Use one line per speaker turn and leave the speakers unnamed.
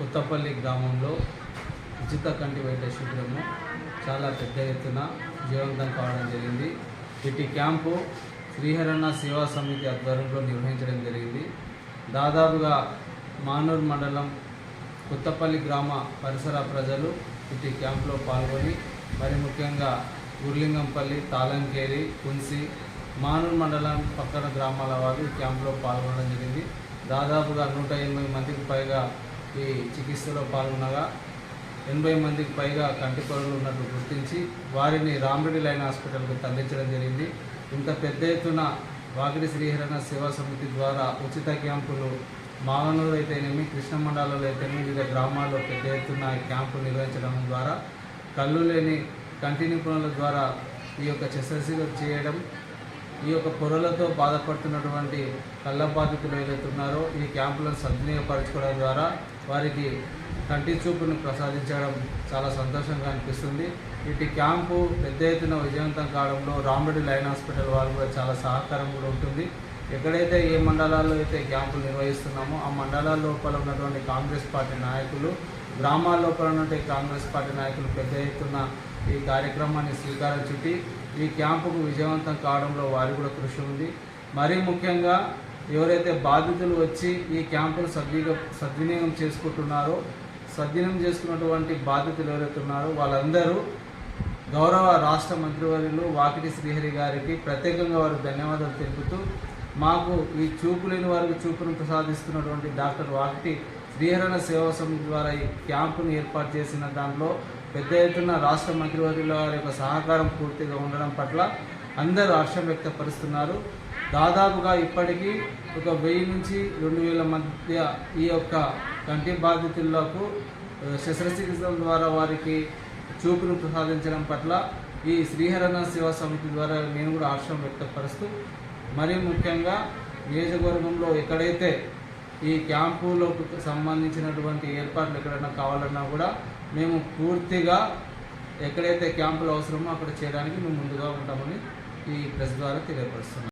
కొత్తపల్లి గ్రామంలో ఉచిత కంటి వైద్య శిబిరము చాలా పెద్ద ఎత్తున విజయవంతం కావడం జరిగింది. ఇటు క్యాంపు శ్రీహరణ సేవా సమితి ఆధ్వర్యంలో నిర్వహించడం జరిగింది. దాదాపుగా మానూరు మండలం కొత్తపల్లి గ్రామ పరిసర ప్రజలు ఇటు క్యాంపులో పాల్గొని మరి ముఖ్యంగా గుర్లింగంపల్లి తాళంకేరి కున్సి మానూరు మండలం పక్కన గ్రామాల వారు ఈ క్యాంపులో పాల్గొనడం జరిగింది. దాదాపుగా నూట ఎనభై మందికి పైగా ఈ చికిత్సలో పాల్గొనగా ఎనభై మందికి పైగా కంటి పొరలు ఉన్నట్లు గుర్తించి వారిని రామరెడ్డి లైన్ హాస్పిటల్కి తరలించడం జరిగింది. ఇంత పెద్ద ఎత్తున వాకిడి శ్రీహరణ సేవా సమితి ద్వారా ఉచిత క్యాంపులు మాగనూరు అయితేనేమి కృష్ణ మండలంలో అయితేనేమి వివిధ గ్రామాల్లో పెద్ద ఎత్తున క్యాంపులు నిర్వహించడం ద్వారా కళ్ళు లేని కంటి నిపుణుల ద్వారా ఈ యొక్క శస్త్రచికిత్స చేయడం ఈ యొక్క పొరలతో బాధపడుతున్నటువంటి కళ్ళ బాధితులు ఏదైతే ఉన్నారో ఈ క్యాంపులను సద్వినియోగపరచుకోవడం ద్వారా వారికి కంటి చూపును ప్రసాదించడం చాలా సంతోషంగా అనిపిస్తుంది. ఇటు క్యాంపు పెద్ద ఎత్తున విజయవంతం కావడంలో రామరెడ్డి లైన్ హాస్పిటల్ వారు కూడా చాలా సహకారం కూడా ఉంటుంది. ఎక్కడైతే ఏ మండలాల్లో అయితే క్యాంపులు నిర్వహిస్తున్నామో ఆ మండలాల లోపల ఉన్నటువంటి కాంగ్రెస్ పార్టీ నాయకులు గ్రామాల లోపల ఉన్నటువంటి కాంగ్రెస్ పార్టీ నాయకులు పెద్ద ఎత్తున ఈ కార్యక్రమాన్ని శ్రీకారం చుట్టి ఈ క్యాంపుకు విజయవంతం కావడంలో వారి కూడా కృషి ఉంది. మరీ ముఖ్యంగా ఎవరైతే బాధితులు వచ్చి ఈ క్యాంపును సద్వినియోగ సద్వినియోగం చేసుకుంటున్నారో సద్వినియోగం చేసుకున్నటువంటి బాధితులు ఎవరైతే ఉన్నారో వాళ్ళందరూ గౌరవ రాష్ట్ర మంత్రివర్యులు వాకిటి శ్రీహరి గారికి ప్రత్యేకంగా వారు ధన్యవాదాలు తెలుపుతూ మాకు ఈ చూపు లేని వారికి చూపును ప్రసాదిస్తున్నటువంటి డాక్టర్ వాకిటి శ్రీహరణ సేవా సమితి ద్వారా ఈ క్యాంపును ఏర్పాటు చేసిన దాంట్లో పెద్ద ఎత్తున రాష్ట్ర మంత్రివర్యుల వారి యొక్క సహకారం పూర్తిగా ఉండడం పట్ల అందరూ హర్షం వ్యక్తపరుస్తున్నారు. దాదాపుగా ఇప్పటికీ ఒక వెయ్యి నుంచి రెండు వేల మధ్య ఈ యొక్క కంటి బాధితులకు శస్త్రచికిత్సల ద్వారా వారికి చూపును ప్రసాదించడం పట్ల ఈ శ్రీహరణ సేవా సమితి ద్వారా నేను కూడా హర్షం వ్యక్తపరుస్తూ మరీ ముఖ్యంగా నియోజకవర్గంలో ఎక్కడైతే ఈ క్యాంపులకు సంబంధించినటువంటి ఏర్పాట్లు ఎక్కడైనా కావాలన్నా కూడా మేము పూర్తిగా ఎక్కడైతే క్యాంపులు అవసరమో అక్కడ చేయడానికి మేము ముందుగా ఉంటామని ఈ ప్రెస్ ద్వారా తెలియపరుస్తున్నాం.